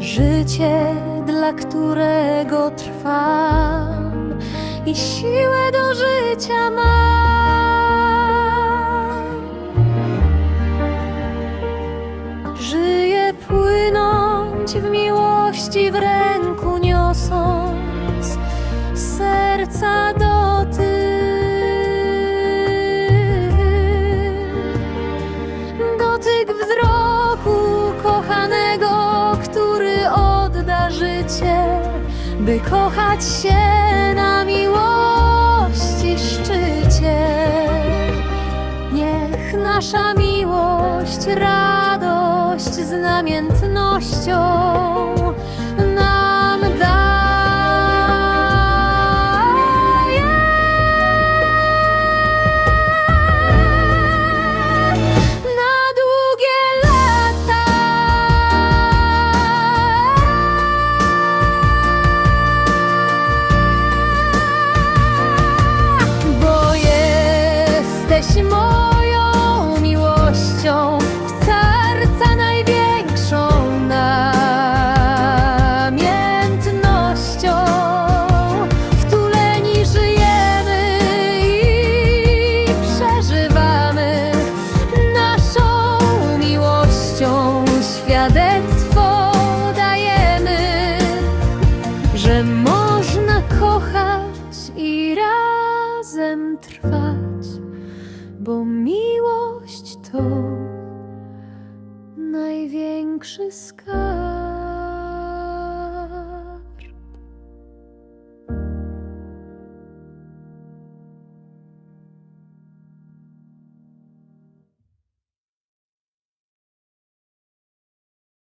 życie, dla którego trwam i siłę do życia mam. Żyję płynąc w miłości w ręku niosąc serca dotyk. Życie, by kochać się na miłości szczycie. Niech nasza miłość, radość z namiętnością jesteś moją miłością, serca największą namiętnością. Wtuleni żyjemy i przeżywamy naszą miłością świadectwo dajemy że można kochać i razem trwać, bo miłość to największy skarb.